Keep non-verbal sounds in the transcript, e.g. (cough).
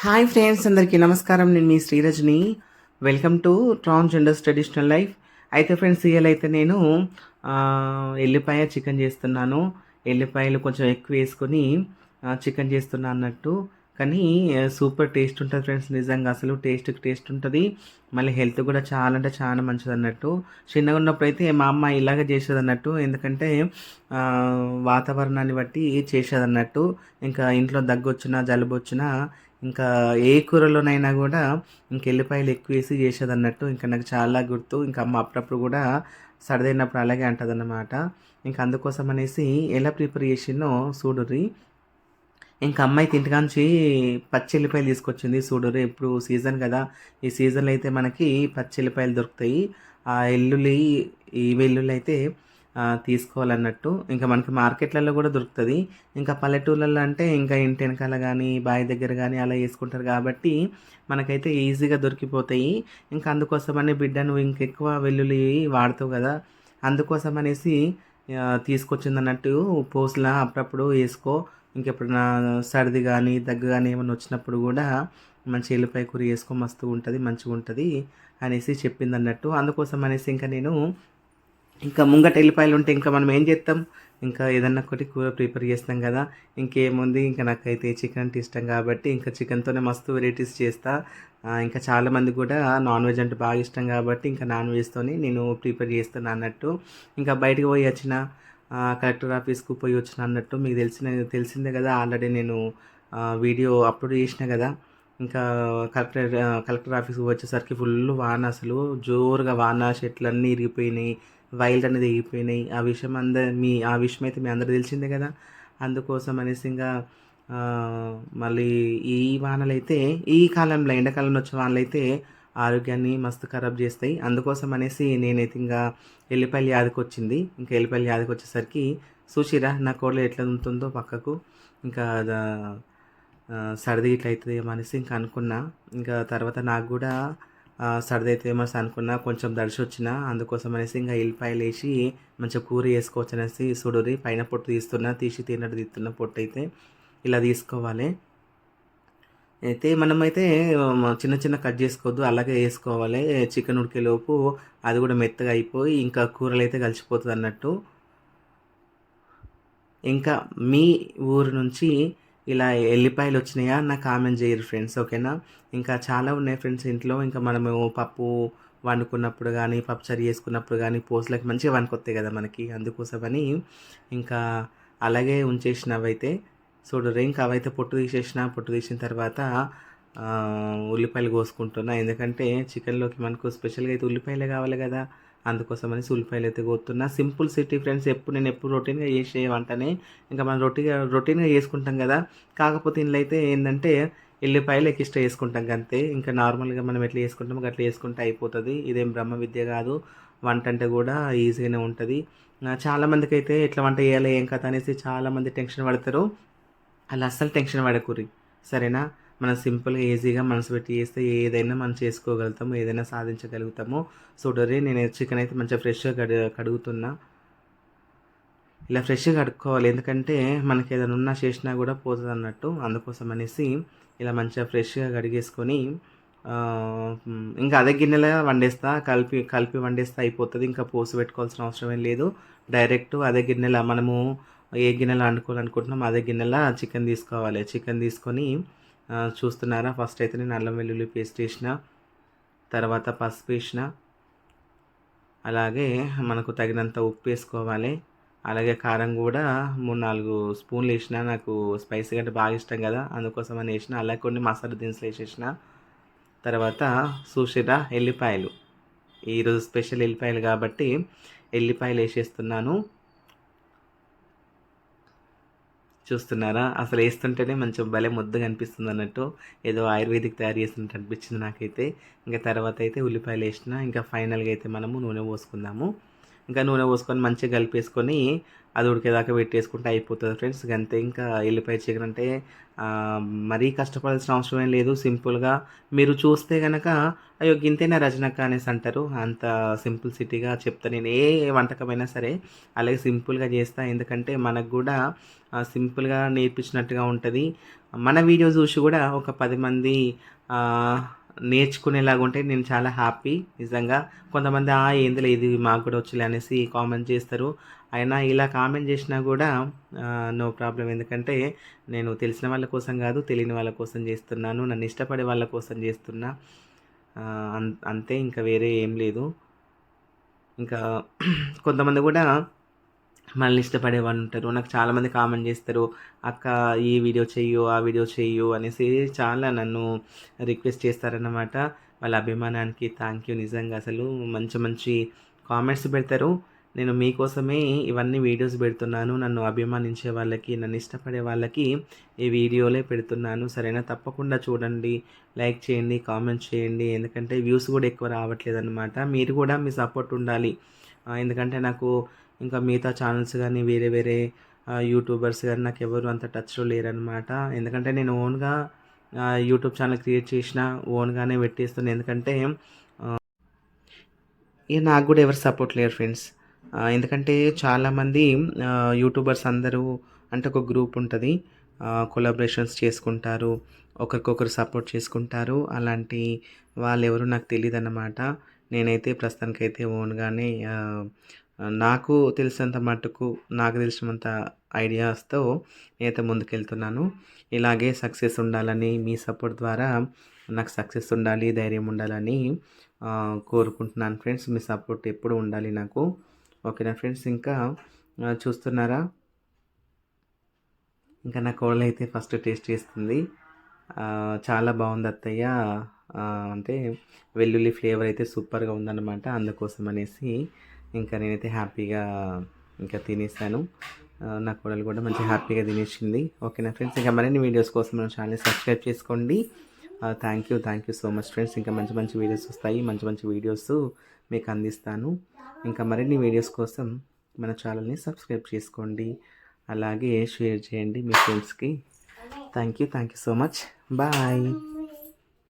Hi friends అందరికీ నమస్కారం. నేను మీ Srirajani. Welcome to transgenders traditional life అయితే ఫ్రెండ్స్ ఇవాళ అయితే నేను ఎల్లిపాయ చికెన్ చేస్తున్నాను. ఎల్లిపాయలు కొంచెం ఎక్కువ వేసుకొని చికెన్ చేస్తున్నా అన్నట్టు. కానీ సూపర్ టేస్ట్ ఉంటుంది ఫ్రెండ్స్ నిజంగా అసలు టేస్ట్కి టేస్ట్ ఉంటుంది. మళ్ళీ హెల్త్ కూడా చాలా అంటే చాలా మంచిది అన్నట్టు. చిన్నగా ఉన్నప్పుడు అయితే మా అమ్మ ఇలాగే చేసేది అన్నట్టు. ఎందుకంటే వాతావరణాన్ని బట్టి చేసేది అన్నట్టు. ఇంకా ఇంట్లో దగ్గు వచ్చినా జలుబు వచ్చినా ఇంకా ఏ కూరలోనైనా కూడా ఇంక ఎల్లిపాయలు ఎక్కువ వేసి చేసేది అన్నట్టు ఇంకా నాకు చాలా గుర్తు. ఇంకా అమ్మ అప్పుడప్పుడు కూడా సరదైనప్పుడు అలాగే అంటదన్నమాట. ఇంకా అందుకోసం అనేసి ఎలా ప్రిపేర్ చేసిందో చూడుర్రి ఇంకా అమ్మాయి ఇంటికాంచి పచ్చిల్లిపాయలు తీసుకొచ్చింది చూడుర్రి ఇప్పుడు సీజన్ కదా ఈ సీజన్లో అయితే మనకి పచ్చిల్లిపాయలు దొరుకుతాయి. ఆ ఎల్లుల్లి ఈ వెల్లుల్లి అయితే తీసుకోవాలన్నట్టు. ఇంకా మనకి మార్కెట్లలో కూడా దొరుకుతుంది. ఇంకా పల్లెటూళ్ళల్లో అంటే ఇంకా ఇంటి వెనకాల కానీ బావి దగ్గర కానీ అలా వేసుకుంటారు కాబట్టి మనకైతే ఈజీగా దొరికిపోతాయి. ఇంకా అందుకోసమని బిడ్డ నువ్వు ఇంకెక్కువ వెల్లుల్లి వాడతావు కదా. అందుకోసం అనేసి తీసుకొచ్చిందన్నట్టు తీసుకొచ్చింది అన్నట్టు పోసులా అప్పుడప్పుడు వేసుకో. ఇంకెప్పుడైనా సర్ది కానీ దగ్గు కానీ ఏమైనా వచ్చినప్పుడు కూడా మంచి ఎల్లిపాయ కూర వేసుకో మస్తు ఉంటుంది మంచిగా ఉంటుంది అనేసి చెప్పింది అన్నట్టు అందుకోసం అనేసి ఇంకా నేను ఇంకా ముంగట ఎల్లిపాయలు ఉంటే ఇంకా మనం ఏం చేస్తాం? ఇంకా ఏదన్నా ఒకటి కూర ప్రిపేర్ చేస్తాం కదా. ఇంకేముంది? ఇంకా నాకైతే చికెన్ అంటే ఇష్టం కాబట్టి ఇంకా చికెన్తోనే మస్తు వెరైటీస్ చేస్తా. ఇంకా చాలామంది కూడా నాన్ వెజ్ అంటే బాగా ఇష్టం కాబట్టి ఇంకా నాన్ వెజ్తోని నేను ప్రిపేర్ చేస్తాను అన్నట్టు. ఇంకా బయటకు పోయి వచ్చిన కలెక్టర్ ఆఫీస్కు పోయి వచ్చిన అన్నట్టు మీకు తెలిసిన తెలిసిందే కదా. ఆల్రెడీ నేను వీడియో అప్లోడ్ చేసిన కదా. ఇంకా కలెక్టర్ కలెక్టర్ ఆఫీస్కి వచ్చేసరికి ఫుల్ వాన అసలు. జోరుగా వాన చెట్లన్నీ ఇరిగిపోయినాయి వైల్డ్ అనేది ఎగిపోయినాయి ఆ విషయం అందరి మీ ఆ విషయం అయితే మీ అందరూ తెలిసిందే కదా. అందుకోసం అనేసి ఇంకా మళ్ళీ ఈ వానలు అయితే ఈ కాలంలో ఎండాకాలంలో వచ్చే వానలు అయితే ఆరోగ్యాన్ని మస్తు ఖరాబ్ చేస్తాయి. అందుకోసం అనేసి నేనైతే ఇంకా ఎల్లిపల్లి యాదకి వచ్చింది. ఇంకా ఎల్లిపల్లి యాదకి వచ్చేసరికి చూసిరా నా కోడలు ఎట్లా ఉంటుందో పక్కకు. ఇంకా దా- సర్ది ఇట్లా అవుతుందేమో అనేసి ఇంకా అనుకున్నా. ఇంకా తర్వాత నాకు కూడా సర్ది అయితే ఏమో అనుకున్నా. కొంచెం దడిసి వచ్చిన అందుకోసం అనేసి ఇంకా ఎల్లిపాయలు వేసి మంచిగా కూర వేసుకోవచ్చు అనేసి సుడురి పైన పొట్టు తీస్తున్నా తీసి తిన్నట్టు తీస్తున్న పొట్టు అయితే ఇలా తీసుకోవాలి. అయితే మనమైతే చిన్న చిన్న కట్ చేసుకోవద్దు అలాగే వేసుకోవాలి. చికెన్ ఉడికేలోపు అది కూడా మెత్తగా అయిపోయి ఇంకా కూరలు అయితే కలిసిపోతుంది అన్నట్టు ఇంకా మీ ఊరు నుంచి ఇలా ఎల్లిపాయలు వచ్చినాయా? అన్న కామెంట్ చేయరు ఫ్రెండ్స్ ఓకేనా ఇంకా చాలా ఉన్నాయి ఫ్రెండ్స్ ఇంట్లో. ఇంకా మనము పప్పు వండుకున్నప్పుడు కానీ పప్పుచారు చేసుకున్నప్పుడు కానీ పోసులకి మంచిగా వండుకొస్తాయి కదా మనకి అందుకోసమని. ఇంకా అలాగే ఉంచేసినవైతే చూడరు ఇంకా అవైతే పొట్టు తీసేసిన పొట్టు తీసిన తర్వాత ఉల్లిపాయలు కోసుకుంటున్నా. ఎందుకంటే చికెన్లోకి మనకు స్పెషల్గా అయితే ఉల్లిపాయలే కావాలి కదా. అందుకోసమని అనేసి ఉల్లిపాయలు అయితే కోతున్నా. సింపుల్ సిటీ ఫ్రెండ్స్ ఎప్పుడు నేను ఎప్పుడు రొటీన్గా చేసే వంటనే ఇంకా మనం రొటీన్గా రొటీన్గా చేసుకుంటాం కదా. కాకపోతే ఇందులో అయితే ఏంటంటే ఎల్లిపాయలు ఎక్కిష్ట వేసుకుంటాం అంతే ఇంకా నార్మల్గా మనం ఎట్లా చేసుకుంటామో అట్లా వేసుకుంటే అయిపోతుంది. ఇదేం బ్రహ్మ విద్య కాదు. వంట అంటే కూడా ఈజీగానే ఉంటుంది. చాలామందికి అయితే ఎట్లా వంట చేయాలి ఏం కథ అనేసి చాలామంది టెన్షన్ పడతారు. అలా అస్సలు టెన్షన్ పడకూరి సరేనా? మనం సింపుల్గా ఈజీగా మనసు పెట్టి చేస్తే ఏదైనా మనం చేసుకోగలుగుతాము ఏదైనా సాధించగలుగుతాము. చూడరి నేను చికెన్ అయితే మంచిగా ఫ్రెష్గా కడు కడుగుతున్నా. ఇలా ఫ్రెష్గా కడుక్కోవాలి. ఎందుకంటే మనకి ఏదైనా ఉన్నా చేసినా కూడా పోతుంది అన్నట్టు అందుకోసం అనేసి ఇలా మంచిగా ఫ్రెష్గా కడిగేసుకొని ఇంకా అదే గిన్నెలో వండేస్తా. కలిపి కలిపి వండేస్తే అయిపోతుంది. ఇంకా పోసి పెట్టుకోవాల్సిన అవసరం ఏం లేదు. డైరెక్ట్ అదే గిన్నెలో మనము ఏ గిన్నెలో వండుకోవాలనుకుంటున్నాం అదే గిన్నెలో చికెన్ తీసుకోవాలి. చికెన్ తీసుకొని చూస్తున్నారా? ఫస్ట్ అయితే నేను అల్లం వెల్లుల్లి పేస్ట్ వేసిన తర్వాత పసుపు వేసిన. అలాగే మనకు తగినంత ఉప్పు వేసుకోవాలి. అలాగే కారం కూడా మూడు నాలుగు స్పూన్లు వేసిన నాకు స్పైసీ అంటే బాగా ఇష్టం కదా. అందుకోసం అని వేసిన. అలాగే కొన్ని మసాలా దినుసులు వేసేసిన. తర్వాత చూసిరా? ఎల్లిపాయలు. ఈరోజు స్పెషల్ ఎల్లిపాయలు కాబట్టి ఎల్లిపాయలు వేసేస్తున్నాను. చూస్తున్నారా? అసలు వేస్తుంటేనే మంచి భలే ముద్దగా అనిపిస్తుంది అన్నట్టు ఏదో ఆయుర్వేదిక్ తయారు చేసినట్టు అనిపించింది నాకైతే. ఇంకా తర్వాత అయితే ఉల్లిపాయలు వేసిన ఇంకా ఫైనల్గా అయితే మనము నూనె పోసుకుందాము. ఇంకా నూనె పోసుకొని మంచిగా కలిపేసుకొని అది ఉడికేదాకా పెట్టేసుకుంటే అయిపోతుంది ఫ్రెండ్స్. అంతే ఇంకా ఎల్లిపాయ చికెన్ అంటే మరీ కష్టపడాల్సిన అవసరం ఏం లేదు. సింపుల్గా మీరు చూస్తే కనుక అయ్యో గింతేనా రజనక్క అనేసి అంటారు. అంత సింపుల్ సిటీగా చెప్తా నేను ఏ వంటకమైనా సరే అలాగే సింపుల్గా చేస్తా. ఎందుకంటే మనకు కూడా సింపుల్గా నేర్పించినట్టుగా ఉంటుంది. మన వీడియో చూసి కూడా ఒక పది మంది నేర్చుకునేలాగా ఉంటే నేను చాలా హ్యాపీ. నిజంగా కొంతమంది ఆ ఏందిలే ఇది మాకు కూడా వచ్చులే అనేసి కామెంట్ చేస్తారు. అయినా ఇలా కామెంట్ చేసినా కూడా నో ప్రాబ్లం ఎందుకంటే నేను తెలిసిన వాళ్ళ కోసం కాదు తెలియని వాళ్ళ కోసం చేస్తున్నాను. నన్ను ఇష్టపడే వాళ్ళ కోసం చేస్తున్నా. అంతే. ఇంకా వేరే ఏం లేదు. ఇంకా (clears throat) కొంతమంది కూడా మళ్ళీ ఇష్టపడే వాళ్ళు ఉంటారు. నాకు చాలామంది కామెంట్ చేస్తారు అక్క ఈ వీడియో చెయ్యు ఆ వీడియో చెయ్యు అనేసి చాలా నన్ను రిక్వెస్ట్ చేస్తారన్నమాట. వాళ్ళ అభిమానానికి థ్యాంక్ యూ నిజంగా అసలు మంచి మంచి కామెంట్స్ పెడతారు. నేను మీకోసమే ఇవన్నీ వీడియోస్ పెడుతున్నాను. నన్ను అభిమానించే వాళ్ళకి నన్ను ఇష్టపడే వాళ్ళకి ఈ వీడియోలే పెడుతున్నాను. సరేనా? తప్పకుండా చూడండి లైక్ చేయండి కామెంట్ చేయండి. ఎందుకంటే వ్యూస్ కూడా ఎక్కువ రావట్లేదు అనమాట మీరు కూడా మీ సపోర్ట్ ఉండాలి. ఎందుకంటే నాకు ఇంకా మిగతా ఛానల్స్ కానీ వేరే వేరే యూట్యూబర్స్ కానీ నాకు ఎవరు అంత టచ్లో లేరనమాట ఎందుకంటే నేను ఓన్గా యూట్యూబ్ ఛానల్ క్రియేట్ చేసిన ఓన్గానే పెట్టేస్తున్నాను ఎందుకంటే ఇక నాకు కూడా ఎవరు సపోర్ట్ లేరు ఫ్రెండ్స్ ఎందుకంటే చాలామంది యూట్యూబర్స్ అందరూ అంటే ఒక గ్రూప్ ఉంటుంది. కొలాబరేషన్స్ చేసుకుంటారు. ఒకరికొకరు సపోర్ట్ చేసుకుంటారు. అలాంటి వాళ్ళు ఎవరు నాకు తెలియదు అన్నమాట నేనైతే ప్రస్తుతానికైతే ఓన్గానే నాకు తెలిసినంత మటుకు నాకు తెలిసినంత ఐడియాస్తో నేనైతే ముందుకెళ్తున్నాను. ఇలాగే సక్సెస్ ఉండాలని మీ సపోర్ట్ ద్వారా నాకు సక్సెస్ ఉండాలి ధైర్యం ఉండాలని కోరుకుంటున్నాను ఫ్రెండ్స్. మీ సపోర్ట్ ఎప్పుడు ఉండాలి నాకు. ఓకేనా ఫ్రెండ్స్? ఇంకా చూస్తున్నారా? ఇంకా నా కోళ్ళు అయితే ఫస్ట్ టేస్ట్ చేస్తుంది. చాలా బాగుంది అత్తయ్య. అంటే వెల్లుల్లి ఫ్లేవర్ అయితే సూపర్గా ఉందన్నమాట అందుకోసం అనేసి. ఇంకా నేనైతే హ్యాపీగా ఇంకా తినేసాను. నా కోడలు కూడా మంచి హ్యాపీగా తినేసింది. ఓకేనా ఫ్రెండ్స్ ఇంకా మరిన్ని వీడియోస్ కోసం మన ఛానల్ సబ్స్క్రైబ్ చేసుకోండి. Thank you thank you so much friends ఇంకా మంచి మంచి వీడియోస్ వస్తాయి. మంచి మంచి వీడియోస్ మీకు అందిస్తాను. ఇంకా మరిన్ని వీడియోస్ కోసం మన ఛానల్ని సబ్స్క్రైబ్ చేసుకోండి. అలాగే షేర్ చేయండి మీ ఫ్రెండ్స్కి thank you thank you so much bye